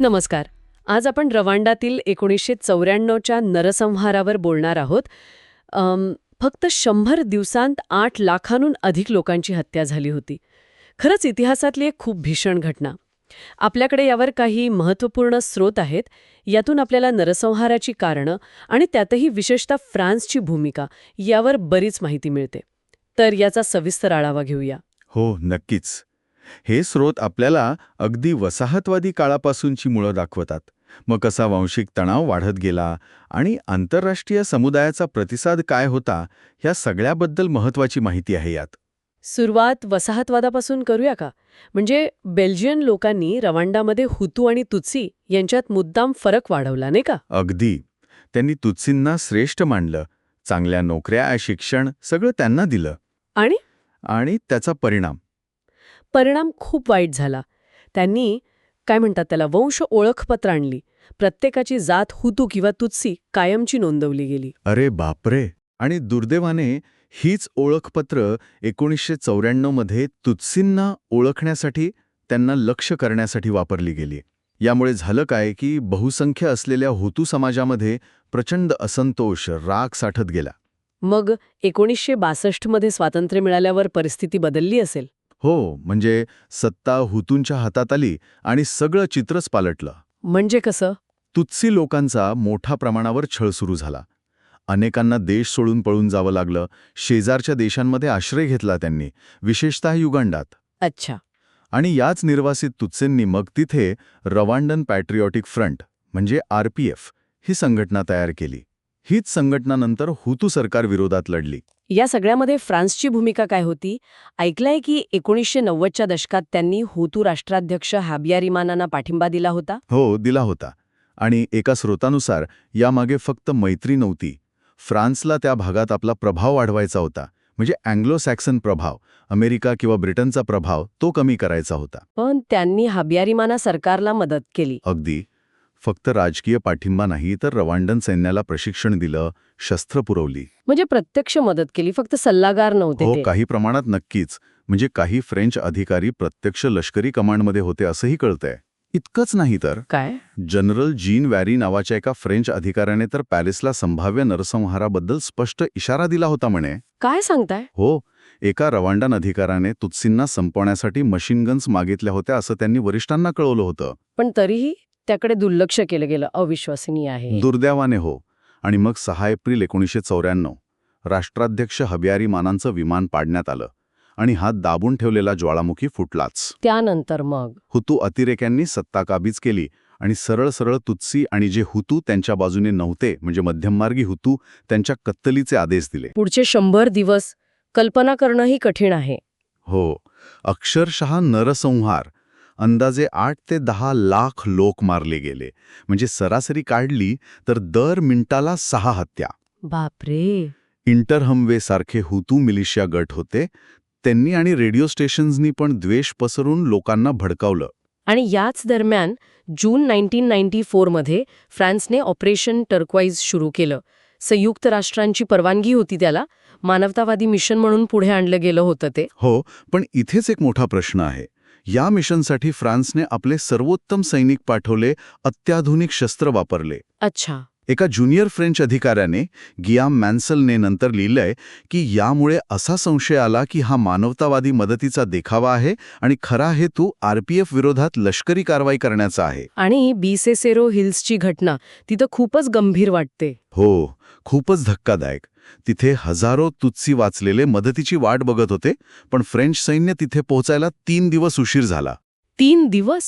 नमस्कार. आज आपण रवांडातील एकोणीसशे चौऱ्याण्णवच्या नरसंहारावर बोलणार आहोत. फक्त शंभर दिवसांत आठ लाखांहून अधिक लोकांची हत्या झाली होती. खरंच इतिहासातली एक खूप भीषण घटना. आपल्याकडे यावर काही महत्त्वपूर्ण स्रोत आहेत. यातून आपल्याला नरसंहाराची कारणं आणि त्यातही विशेषतः फ्रान्सची भूमिका यावर बरीच माहिती मिळते. तर याचा सविस्तर आढावा घेऊया. हो नक्कीच. हे स्रोत आपल्याला अगदी वसाहतवादी काळापासूनची मुळं दाखवतात. मग कसा वांशिक तणाव वाढत गेला आणि आंतरराष्ट्रीय समुदायाचा प्रतिसाद काय होता ह्या सगळ्याबद्दल महत्वाची माहिती आहे यात. सुरुवात वसाहतवादापासून करूया का? म्हणजे बेल्जियन लोकांनी रवांडामध्ये हुतू आणि तुत्सी यांच्यात मुद्दाम फरक वाढवला नाही का? अगदी. त्यांनी तुत्सींना श्रेष्ठ मानलं चांगल्या नोकऱ्या शिक्षण सगळं त्यांना दिलं. आणि? आणि त्याचा परिणाम. परिणाम खूप वाईट झाला. त्यांनी काय म्हणतात त्याला वंश ओळखपत्र आणली. प्रत्येकाची जात हुतू किंवा तुत्सी कायमची नोंदवली गेली. अरे बापरे! आणि दुर्दैवाने हीच ओळखपत्र एकोणीसशे चौऱ्याण्णवमध्ये तुत्सींना ओळखण्यासाठी त्यांना लक्ष करण्यासाठी वापरली गेली. यामुळे झालं काय की बहुसंख्य असलेल्या हुतू समाजामध्ये प्रचंड असंतोष राग साठत गेला. मग एकोणीसशे बासष्टमध्ये स्वातंत्र्य मिळाल्यावर परिस्थिती बदलली असेल? हो म्हणजे सत्ता हुतूंच्या हातात आली आणि सगळं चित्रच पालटलं. म्हणजे कसं? तुत्सी लोकांचा मोठ्या प्रमाणावर छळ सुरू झाला. अनेकांना देश सोडून पळून जावं लागलं शेजारच्या देशांमध्ये आश्रय घेतला त्यांनी विशेषतः युगांडात. अच्छा. आणि याच निर्वासित तुत्सेंनी मग तिथे रवांडन पॅट्रिऑटिक फ्रंट म्हणजे आरपीएफ ही संघटना तयार केली. हीच संघटना नंतर हुतू सरकार विरोधात लढली. या सगळ्यामध्ये फ्रान्सची भूमिका काय होती? ऐकलंय की एकोणीसशे नव्वदच्या दशकात त्यांनी हुतू राष्ट्राध्यक्ष हाबियारिमानांना पाठिंबा दिला होता? हो दिला होता. आणि एका स्रोतानुसार यामागे फक्त मैत्री नव्हती. फ्रान्सला त्या भागात आपला प्रभाव वाढवायचा होता. म्हणजे अँग्लो सॅक्सन प्रभाव अमेरिका किंवा ब्रिटनचा प्रभाव तो कमी करायचा होता. पण त्यांनी हाबियारिमाना सरकारला मदत केली. अगदी. फक्त राजकीय पाठिंबा नाही तर रवांडन सैन्याला प्रशिक्षण दिलं शस्त्र पुरवली. म्हणजे प्रत्यक्ष मदत केली फक्त सल्लागार नव्हते हो. काही प्रमाणात नक्कीच. म्हणजे काही फ्रेंच अधिकारी प्रत्यक्ष लष्करी कमांडमध्ये होते असंही कळतंय. इतकंच नाही तर काय? जनरल जीन वॅरी नावाच्या एका फ्रेंच अधिकाऱ्याने तर पॅरिसला संभाव्य नरसंहाराबद्दल स्पष्ट इशारा दिला होता म्हणे. काय सांगताय? हो एका रवांडन अधिकाराने तुत्सींना संपवण्यासाठी मशीनगन्स मागितल्या होत्या असं त्यांनी वरिष्ठांना कळवलं होतं. पण तरीही त्याकडे दुर्लक्ष केलं गेलं. अविश्वसनीय आहे. दुर्दैवाने हो. आणि मग सहा एप्रिल एकोणीसशे चौऱ्याण्णव राष्ट्राध्यक्ष हबियारी मानांचं विमान पाडण्यात आलं आणि हात दाबून ठेवलेला ज्वाळामुखी फुटलाच. त्यानंतर मग? हुतू अतिरेक्यांनी सत्ता काबीज केली आणि सरळ सरळ तुत्सी आणि जे हुतू त्यांच्या बाजूने नव्हते म्हणजे मध्यममार्गी हुतू त्यांच्या कत्तलीचे आदेश दिले. पुढचे शंभर दिवस कल्पना करणंही कठीण आहे. हो. अक्षरशः नरसंहार अंदाजे आठ ते दहा लाख लोक मारले गेले. म्हणजे सरासरी काढली तर दर मिनिटाला सहा हत्या. बापरे! इंटरहमवे सारखे हुतू मिलिशिया गट होते. त्यांनी आणि रेडिओ स्टेशन्सनी पण द्वेष पसरून लोकांना भडकावलं. आणि याच दरम्यान जून 1994 मध्ये फ्रान्सने ऑपरेशन टर्क्वाईज सुरू केलं. संयुक्त राष्ट्रांची परवानगी होती त्याला. मानवतावादी मिशन म्हणून पुढे आणलं गेलं होतं ते. हो पण इथेच एक मोठा प्रश्न आहे. या मिशनसाठी फ्रान्सने आपले सर्वोत्तम सैनिक पाठवले अत्याधुनिक शस्त्र वापरले. अच्छा. एका ज्युनियर फ्रेंच अधिकाऱ्याने गियाम मॅन्सलने नंतर लिहिलंय की यामुळे असा संशय आला की हा मानवतावादी मदतीचा देखावा आहे आणि खरा हेतू आरपीएफ विरोधात लष्करी कारवाई करण्याचा आहे. आणि बीसेसेरो हिल्सची घटना तिथं खूपच गंभीर वाटते. हो खूपच धक्कादायक. तिथे हजारो तुत्सी वाचलेले मदतीची वाट बघत होते पण फ्रेंच सैन्य तिथे पोहोचायला तीन दिवस उशीर झाला. तीन दिवस?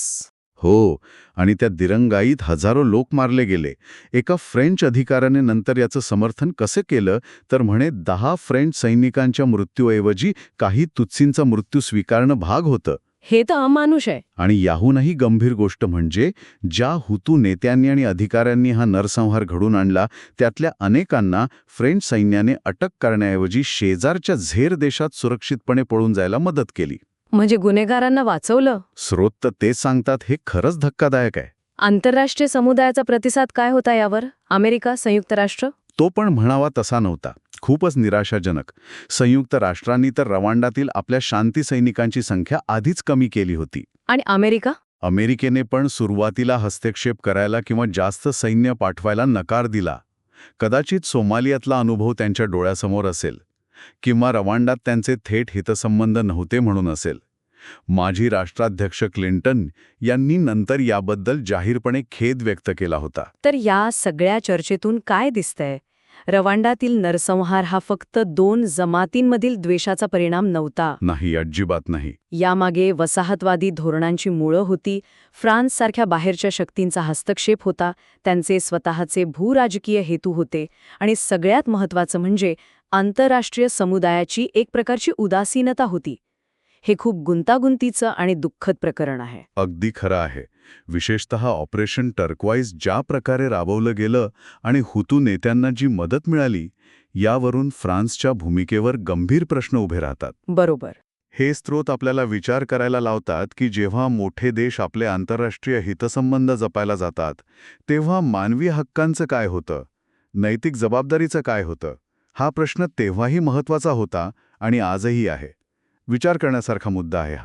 हो आणि त्या दिरंगाईत हजारो लोक मारले गेले. एका फ्रेंच अधिकाऱ्याने नंतर याचं समर्थन कसे केलं तर म्हणे दहा फ्रेंच सैनिकांच्या मृत्यूऐवजी काही तुत्सींचा मृत्यू स्वीकारणं भाग होतं. हे तर अमानुष आहे. आणि याहूनही गंभीर गोष्ट म्हणजे ज्या हुतू नेत्यांनी आणि अधिकाऱ्यांनी हा नरसंहार घडून आणला त्यातल्या अनेकांना फ्रेंच सैन्याने अटक करण्याऐवजी शेजारच्या झेर देशात सुरक्षितपणे पळून जायला मदत केली. म्हणजे गुन्हेगारांना वाचवलं? स्रोत तर तेच सांगतात हे खरंच धक्कादायक आहे. आंतरराष्ट्रीय समुदायाचा प्रतिसाद काय होता यावर? अमेरिका संयुक्त राष्ट्र? तो पण म्हणावा तसा नव्हता. खूपच निराशाजनक. संयुक्त राष्ट्रांनी तर रवांडातील आपल्या शांती सैनिकांची संख्या आधीच कमी केली होती. आणि अमेरिका? अमेरिकेने पण सुरुवातीला हस्तक्षेप करायला किंवा जास्त सैन्य पाठवायला नकार दिला. कदाचित सोमालियातला अनुभव त्यांच्या डोळ्यासमोर असेल. किंवा रवांडात त्यांचे थेट हितसंबंध नव्हते म्हणून असेल. माजी राष्ट्राध्यक्ष क्लिंटन यांनी नंतर याबद्दल जाहीरपणे खेद व्यक्त केला होता. तर या सगळ्या चर्चेतून काय दिसतंय? रवांडातील नरसंहार हा फक्त दोन जमातींमधील द्वेषाचा परिणाम नव्हता. नाही अजिबात नाही. यामागे वसाहतवादी धोरणांची मुळं होती. फ्रान्ससारख्या बाहेरच्या शक्तींचा हस्तक्षेप होता. त्यांचे स्वतःचे भूराजकीय हेतू होते. आणि सगळ्यात महत्त्वाचं म्हणजे आंतरराष्ट्रीय समुदायाची एक प्रकारची उदासीनता होती. हे खूप गुंतागुंतीचं आणि दुःखद प्रकरण आहे. अगदी खरं आहे. विशेषतः ऑपरेशन टर्कवाईज ज्या प्रकारे राबवलं गेलं आणि हुतू नेत्यांना जी मदत मिळाली यावरून फ्रान्सच्या भूमिकेवर गंभीर प्रश्न उभे राहतात. बरोबर. हे स्रोत आपल्याला विचार करायला लावतात की जेव्हा मोठे देश आपले आंतरराष्ट्रीय हितसंबंध जपायला जातात तेव्हा मानवी हक्कांचं काय होतं? नैतिक जबाबदारीचं काय होतं? हा प्रश्न तेव्हाही महत्त्वाचा होता आणि आजही आहे. विचार करण्यासारखा मुद्दा आहे हा.